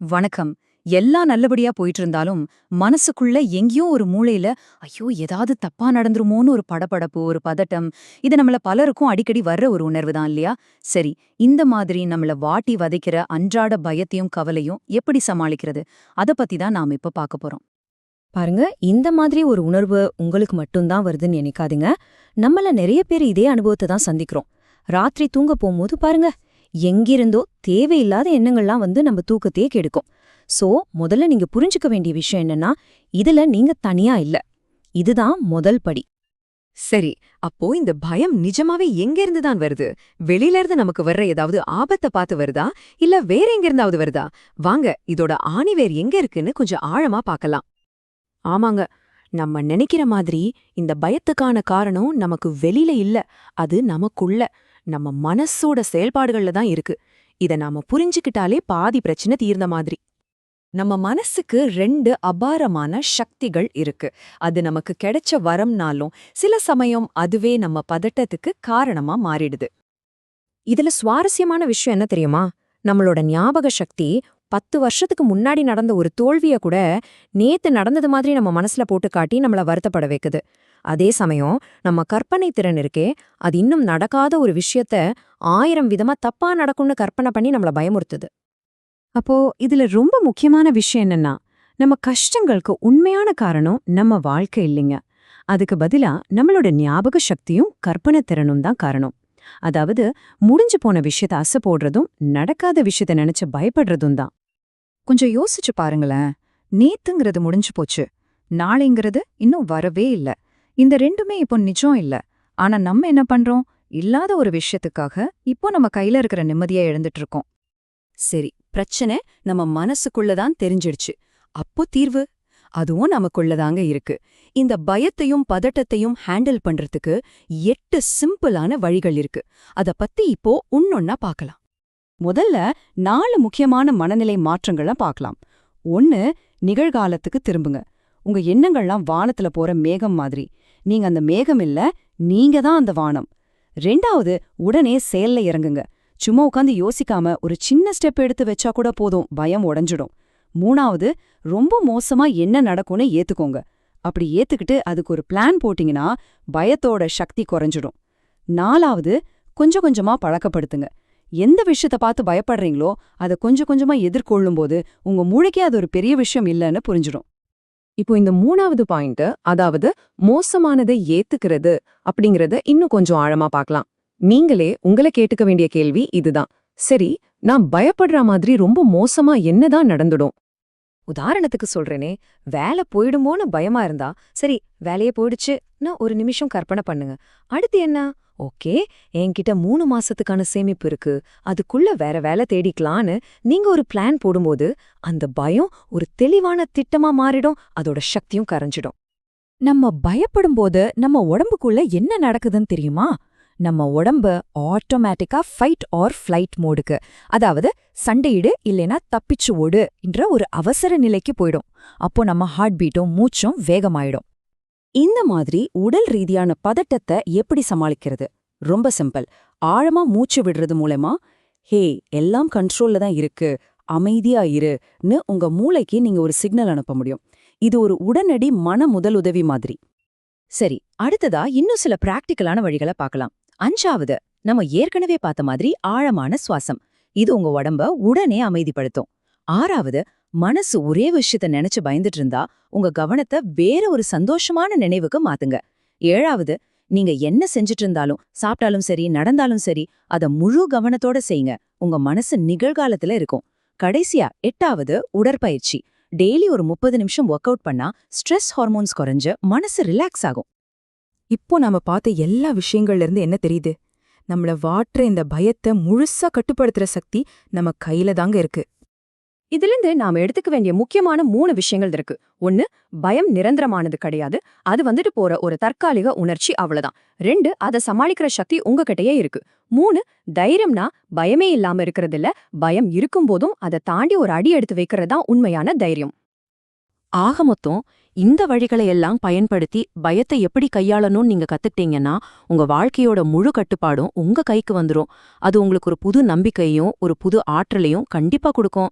வணக்கம். எல்லாம் நல்லபடியா போயிட்டு இருந்தாலும் மனசுக்குள்ள எங்கேயோ ஒரு மூளையில ஐயோ ஏதாவது தப்பா நடந்துருமோன்னு ஒரு படபடப்பு ஒரு பதட்டம் இது நம்மள பலருக்கும் அடிக்கடி வர்ற ஒரு உணர்வு தான் இல்லையா? சரி இந்த மாதிரி நம்மள வாட்டி வதைக்கிற அன்றாட பயத்தையும் கவலையும் எப்படி சமாளிக்கிறது? அத பத்தி தான் நாம இப்ப பார்க்க போறோம். பாருங்க இந்த மாதிரி ஒரு உணர்வு உங்களுக்கு மட்டும்தான் வருதுன்னு நினைக்காதீங்க. நம்மள நிறைய பேர் இதே அனுபவத்தை தான் சந்திக்கிறோம். ராத்திரி தூங்க போகும்போது பாருங்க எங்கிருந்தோ தேவையில்லாத எண்ணங்கள்லாம் வந்து நம்ம தூக்கத்தையே கெடுக்கும். சோ முதல்ல நீங்க புரிஞ்சுக்க வேண்டிய விஷயம் என்னன்னா இதுல நீங்க தனியா இல்ல. இதுதான் முதல் படி. சரி அப்போ இந்த பயம் நிஜமாவே எங்க இருந்து தான் வருது? வெளியில இருந்து நமக்கு வர்ற ஏதாவது ஆபத்தை பார்த்து வருதா? இல்ல வேற எங்கிருந்தாவது வருதா? வாங்க இதோட ஆணிவேர் எங்க இருக்குன்னு கொஞ்சம் ஆழமா பார்க்கலாம். ஆமாங்க நம்ம நினைக்கிற மாதிரி இந்த பயத்துக்கான காரணம் நமக்கு வெளியில இல்ல அது நமக்குள்ள. நம்ம மனசோட செயல்பாடுகள்ல தான் இருக்கு. இத நாம புரிஞ்சுக்கிட்டாலே பாதி பிரச்சனை தீர்ந்த மாதிரி. நம்ம மனசுக்கு ரெண்டு அபாரமான சக்திகள் இருக்கு. அது நமக்கு கிடைச்ச வரம்னாலும் சில சமயம் அதுவே நம்ம பதட்டத்துக்கு காரணமா மாறிடுது. இதுல சுவாரஸ்யமான விஷயம் என்ன தெரியுமா? நம்மளோட ஞாபக சக்தி பத்து வருஷத்துக்கு முன்னாடி நடந்த ஒரு தோல்விய கூட நேத்து நடந்தது மாதிரி நம்ம மனசுல போட்டு காட்டி நம்மள வருத்தப்பட வைக்குது. அதே சமயம் நம்ம கற்பனை திறன் இருக்கே அது இன்னும் நடக்காத ஒரு விஷயத்த ஆயிரம் விதமா தப்பா நடக்கும்னு கற்பனை பண்ணி நம்மள பயமுறுத்துது. அப்போ இதுல ரொம்ப முக்கியமான விஷயம் என்னன்னா நம்ம கஷ்டங்களுக்கு உண்மையான காரணம் நம்ம வாழ்க்கை இல்லைங்க. அதுக்கு பதிலா நம்மளோட ஞாபக சக்தியும் கற்பனை திறனும் தான் காரணம். அதாவது முடிஞ்சு போன விஷயத்த அசை போடுறதும் நடக்காத விஷயத்த நினைச்சு பயப்படுறதும் தான். கொஞ்சம் யோசிச்சு பாருங்களேன் நேத்துங்கிறது முடிஞ்சு போச்சு நாளைங்கிறது இன்னும் வரவே இல்ல. இந்த ரெண்டுமே இப்போ நிஜம் இல்ல. ஆனா நம்ம என்ன பண்றோம்? இல்லாத ஒரு விஷயத்துக்காக இப்போ நம்ம கையில இருக்கிற நிம்மதியா எழுந்துட்டு இருக்கோம். சரி பிரச்சனை நம்ம மனசுக்குள்ளதான் தெரிஞ்சிடுச்சு. அப்போ தீர்வு? அதுவும் நமக்குள்ளதாங்க இருக்கு. இந்த பயத்தையும் பதட்டத்தையும் ஹேண்டில் பண்றதுக்கு எட்டு சிம்பிளான வழிகள் இருக்கு. அத பத்தி இப்போ உன்னொன்னா பார்க்கலாம் முதல்ல நாலு முக்கியமான மனநிலை மாற்றங்களை பார்க்கலாம் ஒன்னு நிகழ்காலத்துக்கு திரும்புங்க. உங்க எண்ணங்கள்லாம் வானத்துல போற மேகம் மாதிரி. நீங்க அந்த மேகம் இல்ல நீங்க தான் அந்த வானம். ரெண்டாவது உடனே செயல்ல இறங்குங்க. சும்மா உட்காந்து யோசிக்காம ஒரு சின்ன ஸ்டெப் எடுத்து வச்சா கூட போதும் பயம் உடைஞ்சிடும். மூணாவது ரொம்ப மோசமா என்ன நடக்கும்னு ஏத்துக்கோங்க. அப்படி ஏத்துக்கிட்டு அதுக்கு ஒரு பிளான் போட்டீங்கன்னா பயத்தோட சக்தி குறைஞ்சிடும். நாலாவது கொஞ்சம் கொஞ்சமா பழக்கப்படுத்துங்க. எந்த விஷயத்த பார்த்து பயப்படுறீங்களோ அதை கொஞ்சம் கொஞ்சமா எதிர்கொள்ளும்போது உங்க மூளைக்கே அது ஒரு பெரிய விஷயம் இல்லைன்னு புரிஞ்சிடும். இப்போ இந்த மூணாவது பாயிண்ட் அதாவது மோசமானதை ஏத்துக்கிறது அப்படிங்கறத இன்னும் கொஞ்சம் ஆழமா பார்க்கலாம். நீங்களே உங்களை கேட்டுக்க வேண்டிய கேள்வி இதுதான். சரி நான் பயப்படுற மாதிரி ரொம்ப மோசமா என்னதான் நடந்துடும்? உதாரணத்துக்கு சொல்றேனே வேலை போயிடுமோன்னு பயமா இருந்தா சரி வேலையே போயிடுச்சுன்னு ஒரு நிமிஷம் கற்பனை பண்ணுங்க. அடுத்து என்ன? ஓகே என்கிட்ட மூணு மாசத்துக்கான சேமிப்பு இருக்கு. அதுக்குள்ள வேற வேலை தேடிக்கலான்னு நீங்க ஒரு பிளான் போடும்போது அந்த பயம் ஒரு தெளிவான திட்டமா மாறிடும் அதோட சக்தியும் கரைஞ்சிடும். நம்ம பயப்படும் போது நம்ம உடம்புக்குள்ள என்ன நடக்குதுன்னு தெரியுமா? நம்ம உடம்பு ஆட்டோமேட்டிக்கா ஃபைட் ஆர் ஃப்ளைட் மோடுக்கு அதாவது சண்டையிடு இல்லைனா தப்பிச்சு ஓடு என்ற ஒரு அவசர நிலைக்கு போயிடும். அப்போ நம்ம ஹார்ட் பீட்டும் மூச்சும் வேகமாயிடும். இந்த மாதிரி உடல் ரீதியான பதட்டத்தை எப்படி சமாளிக்கிறது? ரொம்ப சிம்பிள். ஆழமா மூச்சு விடுறது மூலமா ஹே எல்லாம் கண்ட்ரோல்ல தான் இருக்கு. அமைதியா இருன்னு உங்க மூளைக்கு நீங்க ஒரு சிக்னல் அனுப்ப முடியும். இது ஒரு உடனடி மன முதலுதவி மாதிரி. சரி அடுத்ததா இன்னும் சில பிராக்டிக்கலான வழிகளை பார்க்கலாம். அஞ்சாவது நம்ம ஏற்கனவே பார்த்த மாதிரி ஆழமான சுவாசம். இது உங்க உடம்ப உடனே அமைதிப்படுத்தும். ஆறாவது மனசு ஒரே விஷயத்த நினைச்சு பயந்துட்டு இருந்தா உங்க கவனத்தை வேற ஒரு சந்தோஷமான நினைவுக்கு மாத்துங்க. ஏழாவது நீங்க என்ன செஞ்சுட்டு இருந்தாலும் சாப்பிட்டாலும் சரி நடந்தாலும் சரி அத முழு கவனத்தோட செய்யுங்க. உங்க மனசு நிகழ்காலத்துல இருக்கும். கடைசியா எட்டாவது உடற்பயிற்சி. டெய்லி ஒரு முப்பது நிமிஷம் ஒர்க் அவுட் பண்ணா ஸ்ட்ரெஸ் ஹார்மோன்ஸ் குறைஞ்சு மனசு ரிலாக்ஸ் ஆகும். இப்போ நாம பார்த்த எல்லா விஷயங்கள்ல இருந்து என்ன தெரியுது? நம்மள வாட்டுற இந்த பயத்தை முழுசா கட்டுப்படுத்துற சக்தி நம்ம கையில தாங்க இருக்கு. இதிலிருந்து நாம எடுத்துக்க வேண்டிய முக்கியமான மூணு விஷயங்கள் இருக்கு. ஒன்னு பயம் நிரந்தரமானது கிடையாது. அது வந்துட்டு போற ஒரு தற்காலிக உணர்ச்சி அவ்வளவுதான். ரெண்டு அதை சமாளிக்கிற சக்தி உங்ககிட்டயே இருக்கு. மூணு தைரியம்னா பயமே இல்லாம இருக்கிறது இல்ல. பயம் இருக்கும்போதும் அதை தாண்டி ஒரு அடி எடுத்து வைக்கிறது தான் உண்மையான தைரியம். ஆக மொத்தம் இந்த வழிகளை எல்லாம் பயன்படுத்தி பயத்தை எப்படி கையாளணும்னு நீங்க கத்துக்கிட்டீங்கன்னா உங்க வாழ்க்கையோட முழு கட்டுப்பாடும் உங்க கைக்கு வந்துரும். அது உங்களுக்கு ஒரு புது நம்பிக்கையும் ஒரு புது ஆற்றலையும் கண்டிப்பா கொடுக்கும்.